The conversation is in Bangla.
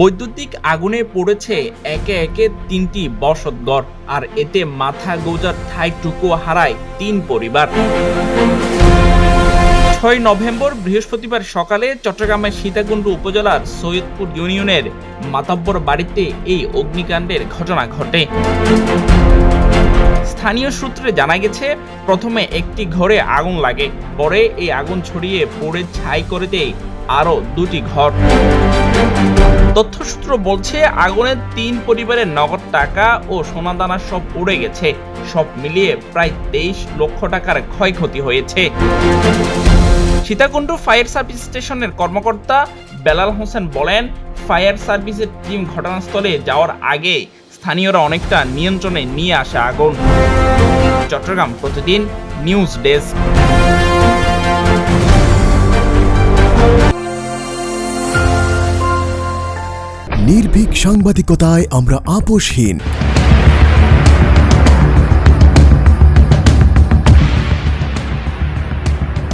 বৈদ্যুতিক আগুনে পড়েছে একে একে তিনটি বসতঘর আর এতে মাথা গোজার ঠাইটুকু হারায় তিন পরিবার। ছয় নভেম্বর বৃহস্পতিবার সকালে চট্টগ্রামের সীতাকুণ্ড উপজেলার সৈয়দপুর ইউনিয়নের মাতাব্বর বাড়িতে এই অগ্নিকাণ্ডের ঘটনা ঘটে। স্থানীয় সূত্রে জানা গেছে, প্রথমে একটি ঘরে আগুন লাগে, পরে এই আগুন ছড়িয়ে পড়ে ছাই করে দেয় আরও দুটি ঘর। তথ্যসূত্র বলছে, আগুনে তিন পরিবারের নগদ টাকা ও সোনাদানা সব উড়ে গেছে। সব মিলিয়ে প্রায় তেইশ লক্ষ টাকার ক্ষয়ক্ষতি হয়েছে। সীতাকুণ্ড ফায়ার সার্ভিস স্টেশনের কর্মকর্তা বেলাল হোসেন বলেন, ফায়ার সার্ভিসের টিম ঘটনাস্থলে যাওয়ার আগে স্থানীয়রা অনেকটা নিয়ন্ত্রণে নিয়ে আসে আগুন। চট্টগ্রাম প্রতিদিন নিউজ ডেস্ক। নির্ভীক সাংবাদিকতায় আমরা আপোষহীন।